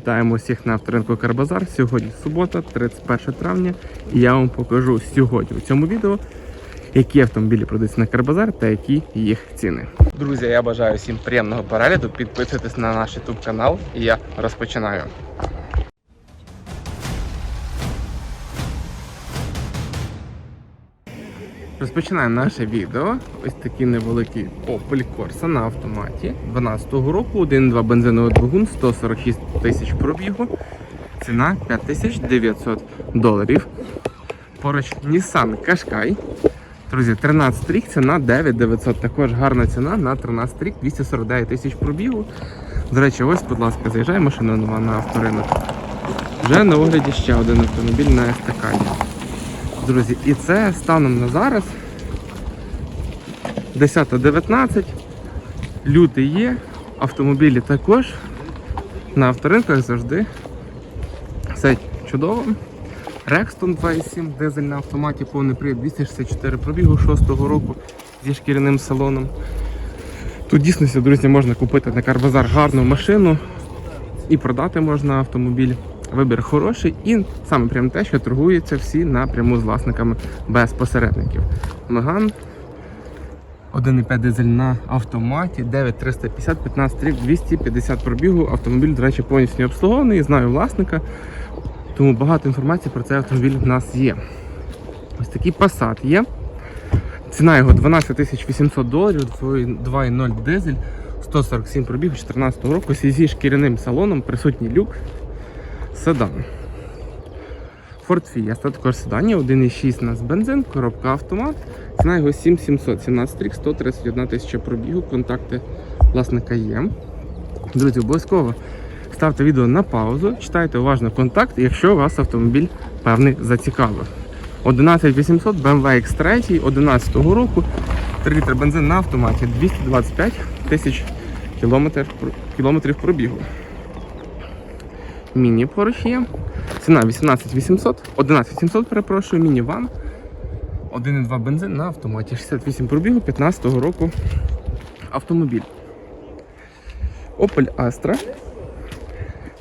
Вітаємо всіх на авторинку Карбазар. Сьогодні субота, 31 травня, і я вам покажу сьогодні у цьому відео, які автомобілі продаються на Карбазар та які їх ціни. Друзі, я бажаю всім приємного перегляду. Підписуйтесь на наш YouTube канал, і я розпочинаю. Розпочинаємо наше відео. Ось такий невеликий Opel Corsa на автоматі 12-го року, 1.2 бензиновий двигун, 146 тисяч пробігу, ціна 5900 доларів. Поруч Nissan Qashqai. Друзі, 13 рік, ціна 9900. Також гарна ціна на 13 рік, 249 тисяч пробігу. До речі, ось, будь ласка, заїжджає машина нова на авторинок. Вже на огляді ще один автомобіль на естакаді. Друзі, і це станом на зараз 10.19. Лютий є, автомобілі також. На авторинках завжди все чудово. Рекстон 2.7, дизель на автоматі, повний привід 264 пробігу 6-го року зі шкіряним салоном. Тут дійсно, друзі, можна купити на Карбазар гарну машину і продати можна автомобіль. Вибір хороший і саме прям те, що торгуються всі напряму з власниками без посередників. Меган 1,5 дизель на автоматі, 9350, 15 рік, 250 пробігу. Автомобіль, до речі, повністю обслугований, знаю власника. Тому багато інформації про цей автомобіль в нас є. Ось такий Passat є. Ціна його 12 800 доларів, 2.0 дизель, 147 пробігу 2014 року, зі шкіряним салоном, присутній люк, седан. Ford Fiesta, також седані, 1.6 у нас бензин, коробка автомат. Ціна його 7700, 17 рік, 131 тисяча пробігу, контакти власника є. Друзі, обов'язково ставте відео на паузу, читайте уважно контакт, якщо вас автомобіль певний зацікавив. 11800 BMW X3 11 року, 3 літри бензин на автоматі, 225 тисяч кілометрів пробігу. Міні поруч є. Ціна 18800, 11700, перепрошую, міні-ван. 1,2 бензин на автоматі, 68 пробігу 15 року автомобіль. Opel Astra.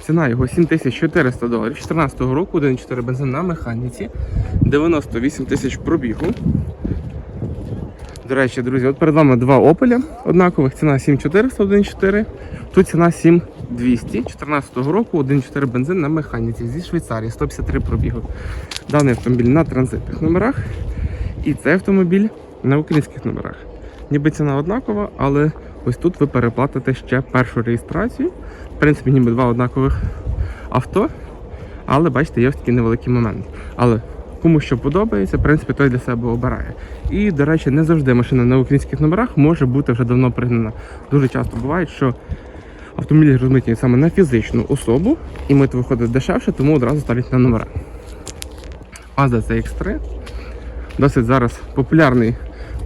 Ціна його 7400 доларів 14 року, 1,4 бензин на механіці, 98 тисяч пробігу. До речі, друзі, от перед вами два Opel однакових, ціна 7400, 1,4, тут ціна 7200 14 року, 1,4 бензин на механіці зі Швейцарії, 153 пробігу. Даний автомобіль на транзитних номерах. І цей автомобіль на українських номерах. Ніби ціна однакова, але ось тут ви переплатите ще першу реєстрацію. В принципі, ніби два однакових авто. Але бачите, є ось такий невеликий момент. Але кому що подобається, в принципі, той для себе обирає. І, до речі, не завжди машина на українських номерах може бути вже давно пригнана. Дуже часто буває, що автомобілі розмитні саме на фізичну особу, і мит виходить дешевше, тому одразу ставлять на номера. Mazda CX-3 досить зараз популярний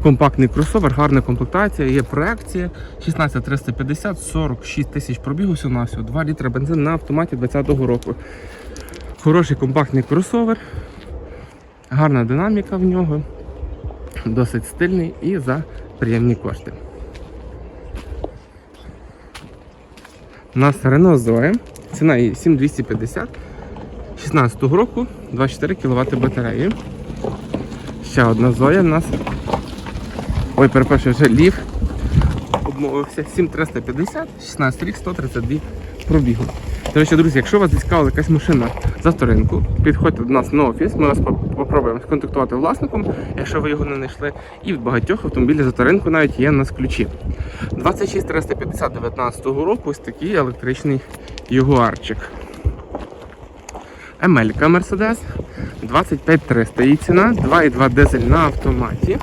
компактний кросовер, гарна комплектація, є проекція 16350, 46 тисяч пробігу всього на всього, 2 літри бензин на автоматі 2020 року. Хороший компактний кросовер, гарна динаміка в нього, досить стильний і за приємні кошти. У нас Renault Zoe, ціна її 7250, 16 року, 24 кВт батареї. Ще одна Зоя в нас. Ой, перепрошую, вже лів. Обмовився. 7350, 16 рік, 132 пробігу. До речі, друзі, якщо вас зацікавила якась машина з авторинку, підходьте до нас на офіс, ми вас поп- попробуємо сконтактувати власником, якщо ви його не знайшли. І від багатьох автомобілів з авторинку навіть є у нас ключі. 26350 19 року ось такий електричний ягуарчик. Емелька Мерседес 25300 її ціна, 2,2 дизель на автоматі.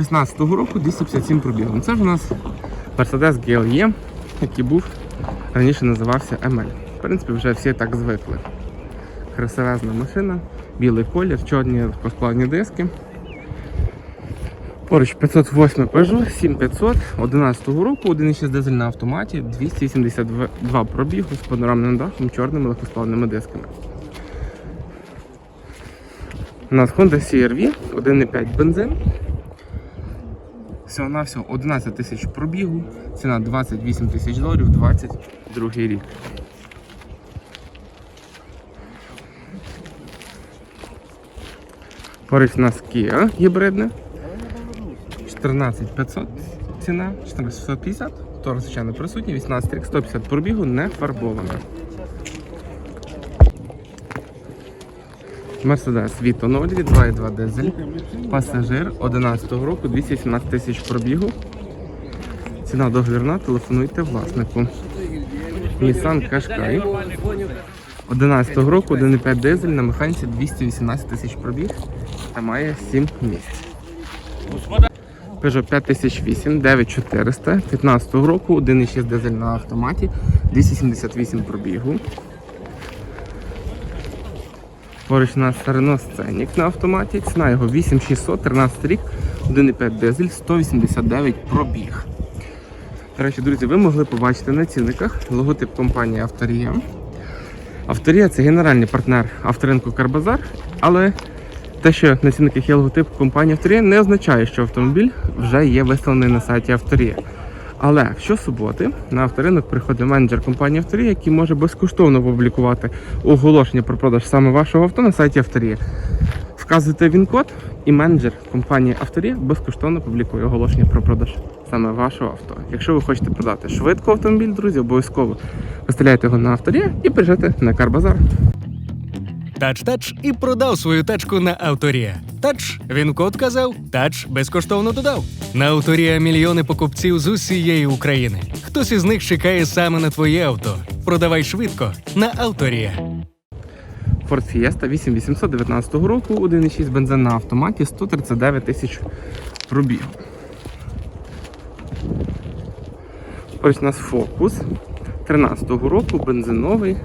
16-го року 257 пробігом. Це ж у нас Mercedes GLE, який був раніше називався ML. В принципі, вже всі так звикли. Красивезна машина, білий колір, чорні легкосплавні диски. Поруч 508 Peugeot 7500 11 року, 1,6 дизель на автоматі, 282 пробігу з панорамним дахом, чорними легкосплавними дисками. У нас Honda CR-V, 1,5 бензин. Всього на всього 11 тисяч пробігу, ціна 28 тисяч доларів, другий рік. Поруч у нас Kia гібридне. 14500 ціна, 14650, то звичайно присутній, 18 рік, 150 пробігу, не фарбована. Mercedes Vito 0, 2.2 дизель, пасажир 11 року, 217 тисяч пробігу. Ціна договірна, телефонуйте власнику. Nissan Qashqai. 11 року, 1,5 дизель на механіці 218 тисяч пробіг та має 7 місць. Peugeot 5008, 9400, 15 року, 1,6 дизель на автоматі, 278 пробігу. Поруч у нас Renault Scenic на автоматі, ціна його 8600, 13 рік, 1,5 дизель, 189 пробіг. Речі, друзі, ви могли побачити на цінниках логотип компанії Авторія. Авторія це генеральний партнер авторинку Карбазар, але те, що на цінниках є логотип компанії Авторія, не означає, що автомобіль вже є виставлений на сайті Авторія. Але щосуботи на авторинок приходить менеджер компанії Авторія, який може безкоштовно опублікувати оголошення про продаж саме вашого авто на сайті Авторія. Вказуєте він код, і менеджер компанії Авторія безкоштовно публікує оголошення про продаж саме вашого авто. Якщо ви хочете продати швидко автомобіль, друзі, обов'язково виставляйте його на Авторія і приїжджайте на Карбазар. Тач-тач і продав свою тачку на Авторія. Тач, він код казав, тач безкоштовно додав. На Авторія мільйони покупців з усієї України. Хтось із них чекає саме на твоє авто. Продавай швидко на Авторія. Ford Fiesta 8819 року, 1,6 бензин на автоматі, 139 тисяч пробігу. Ось у нас Focus 13-го року, бензиновий.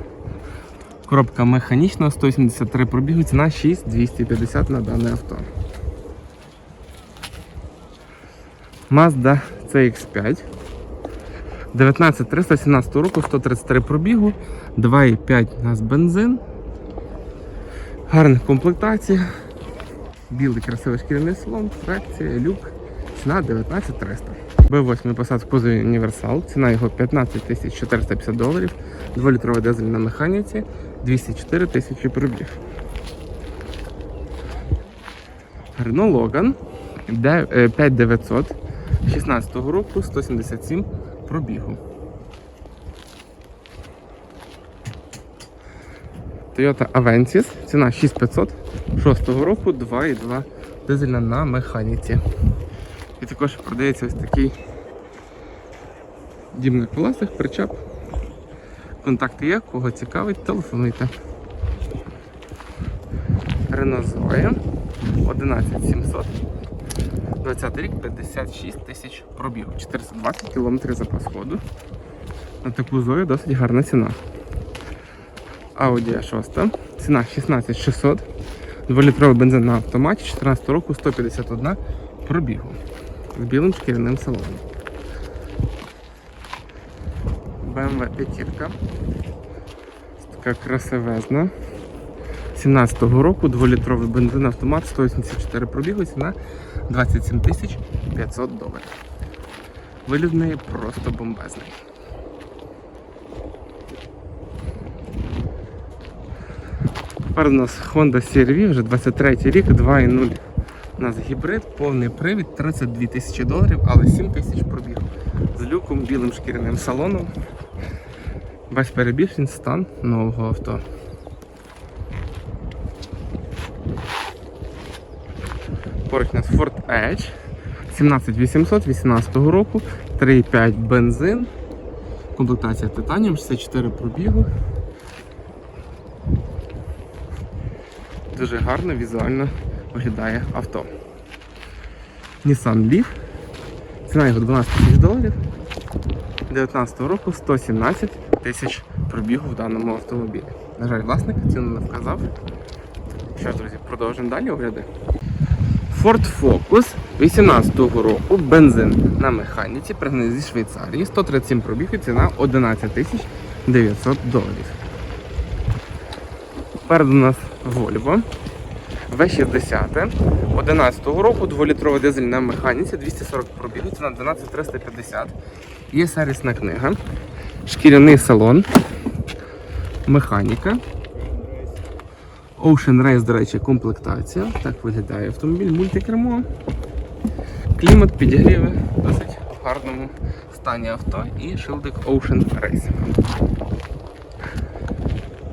Коробка механічна, 183 пробігу, ціна 6250 на дане авто. Mazda CX5 19317 року, 133 пробігу, 2,5 у нас бензин. Гарна комплектація. Білий красивий шкіряний салон, тракція, люк. Ціна 19300. Б8 посад в кузові універсал. Ціна його 15 450 доларів. 2-літровий дизель на механіці, 204 тисячі пробіг. Renault Logan е, 5900 16 року, 177 пробігу. Toyota Avensis, ціна 6500 6 року, 2,2 дизельна на механіці. І також продається ось такий дім на колесах, причеп. Контакти є, кого цікавить, телефонуйте. Renault Zoe 11700. 20 рік 56 тисяч пробігу. 420 км запас ходу. На таку Зою досить гарна ціна. Audi A6. Ціна 16600. 2-літровий бензин на автоматі 14 року 151 пробігу. З білим шкіряним салоном. BMW п'ятірка. Така красивезна. 17-го року 2-літровий бензин автомат 184 пробігу, ціна 27 500 доларів. Виліт в неї просто бомбезний. Тепер у нас Honda CR-V, вже 23 рік, 2.0. У нас гібрид, повний привід, 32 тисячі доларів, але 7 тисяч пробігу. З люком, білим шкіряним салоном. Без перебільшень стан нового авто. Поруч у нас Ford Edge 17800 18 року, 3,5 бензин, комплектація Titanium, 64 пробігу. Дуже гарно візуально виглядає авто. Nissan Leaf. Ціна його 12 тисяч доларів. 19 року 117 тисяч пробігу в даному автомобілі. На жаль, власник ціну не вказав. Що, ж, друзі, продовжуємо далі огляди. Ford Focus 18-го року, бензин на механіці, пригнаний зі Швейцарії, 137 пробігу, ціна 11 тисяч 900 доларів. Попереду у нас Volvo V60 11-го року, 2-літровий дизель на механіці, 240 пробігу, ціна 12350. Є сервісна книга, шкіряний салон, механіка, Ocean Race, до речі, комплектація. Так виглядає автомобіль, мультикермо. Клімат, підігріви, досить в гарному стані авто і шилдик Ocean Race.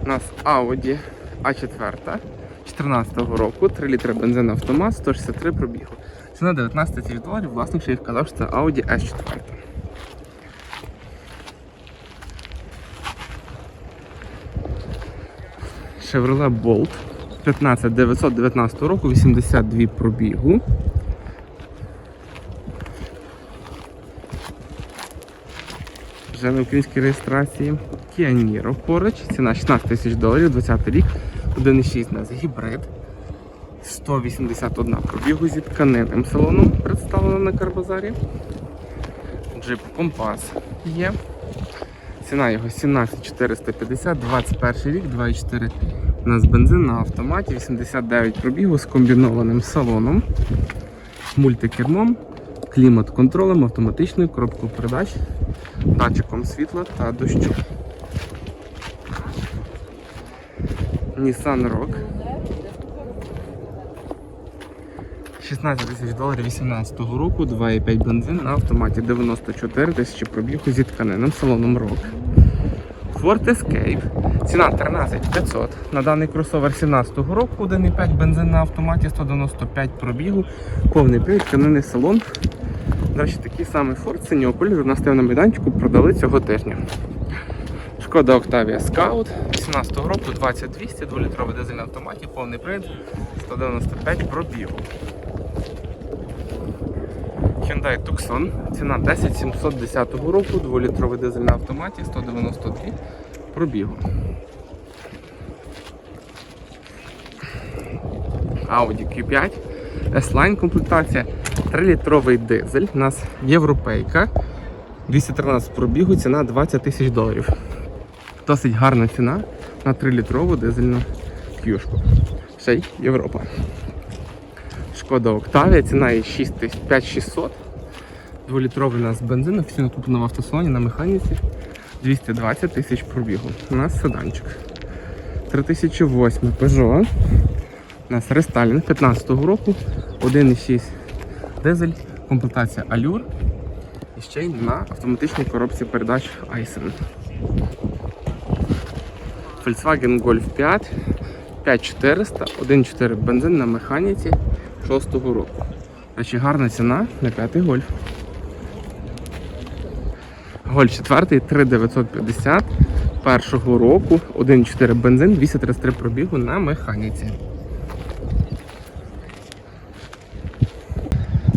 У нас Audi A4 14 року, 3 літри бензин автомат, 163 пробігу. Ціна 19 тисяч доларів, власник ще й вказав, що це Audi S4. Chevrolet Bolt 15 919 року, 82 пробігу. Вже на українській реєстрації. Kia Niro поруч, ціна 16 тисяч доларів, 20 рік, 1,6 у нас гібрид. 181 пробігу зі тканинним салоном представлено на Карбазарі. Джип Компас є. Ціна його 17450, 21 рік, 2,4 у нас бензин на автоматі, 89 пробігу з комбінованим салоном, мультикермом, клімат-контролем, автоматичною коробкою передач, датчиком світла та дощу. Nissan Rogue. 16 тисяч доларів 18 року, 2,5 бензин на автоматі 94 тисячі пробігу зі тканинним салоном Rogue. Ford Escape. Ціна 13 500. На даний кросовер 17 року, 1,5 бензин на автоматі, 195 пробігу, повний привід, тканинний салон. До речі, такий самий Ford синього кольору стояв на майданчику, продали цього тижня. Шкода Octavia Scout 18 року, 2200, 2-літровий дизель на автоматі, повний привід, 195 пробігу. Hyundai Tucson, ціна 10 710 року, 2-літровий дизель на автоматі, 192 пробігу. Audi Q5, S-Line комплектація, 3-літровий дизель, у нас європейка, 213 пробігу, ціна 20 тисяч доларів. Досить гарна ціна на 3-літрову дизельну кюшку. Ще й Європа. Шкода Октавія, ціна її 5600. 2-літровий у нас бензин, офіційно куплено в автосалоні на механіці. 220 тисяч пробігу. У нас седанчик. 3008 Peugeot. У нас рестайлінг 15-го року. 1,6 дизель, комплектація Allure. І ще й на автоматичній коробці передач Aisin. Volkswagen Golf 5 5400, 1,4 бензин на механіці 6-го року. Значить, гарна ціна на 5 гольф. Гольф 4 3950 першого року, 1,4 бензин, 233 пробігу на механіці.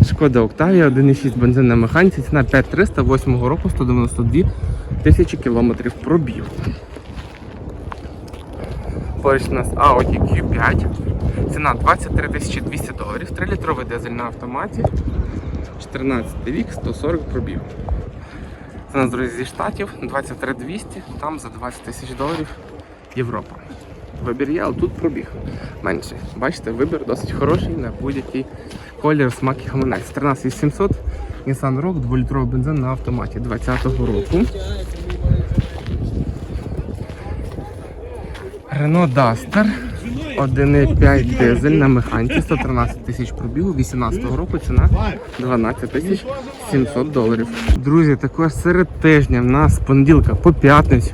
Шкода Октавія, 1,6 бензин на механіці, ціна 5300, 8 року, 192 тисячі кілометрів пробігу. Поруч у нас Audi Q5. Ціна 23 200 доларів, 3-літровий дизель на автоматі. 14 рік, 140 пробіг. Це нас, друзі, зі штатів 23 200, там за 20 тисяч доларів Європа. Вибір є, але тут пробіг менший. Бачите, вибір досить хороший на будь-який колір, смак і гаманець. 13 800, Nissan Rogue, 2-літровий бензин на автоматі 20-го року. Renault Duster 1,5 дизель на механіці, 113 тисяч пробігу, 18 року ціна 12 тисяч 700 доларів. Друзі, також серед тижня в нас з понеділка по п'ятницю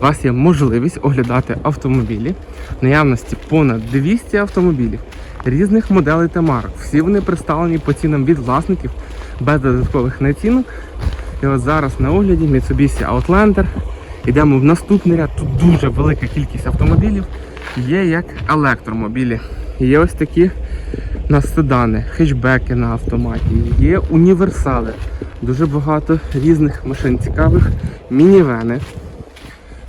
у вас є можливість оглядати автомобілі. В наявності понад 200 автомобілів різних моделей та марок. Всі вони представлені по цінам від власників без додаткових націнок. І от зараз на огляді Mitsubishi Outlander. Йдемо в наступний ряд. Тут дуже велика кількість автомобілів. Є як електромобілі. Є ось такі у нас седани, хетчбеки на автоматі, є універсали. Дуже багато різних машин цікавих, мінівени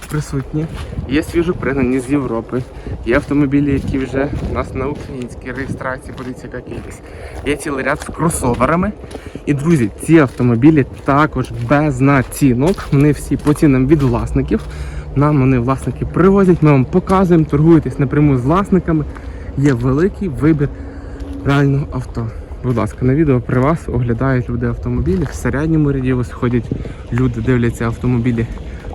присутні. Є свіжо пригнані з Європи. Є автомобілі, які вже у нас на українській реєстрації, подивіться, яка кількість. Є цілий ряд з кросоверами. І, друзі, ці автомобілі також без націнок. Вони всі по цінам від власників. Нам вони власники привозять, ми вам показуємо, торгуєтесь напряму з власниками. Є великий вибір реального авто. Будь ласка, на відео при вас оглядають люди автомобілі. В середньому ряді ходять люди, дивляться автомобілі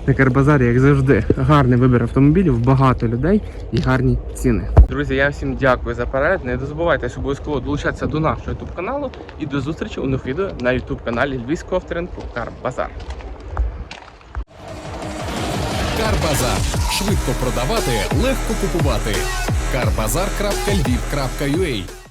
На Карбазарі, як завжди, гарний вибір автомобілів, багато людей і гарні ціни. Друзі, я всім дякую за перегляд. Не забувайте обов'язково долучатися до нашого youtube каналу і до зустрічі у нових відео на youtube каналі Львівського авторинку Карбазар. Карбазар. Швидко продавати, легко купувати. Карбазар.львів.ua